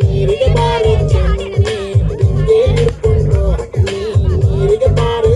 ನೀರಿಗೆ ಬಾರೆ ನೀ ನೀರಿಗೆ ಬಾರೆ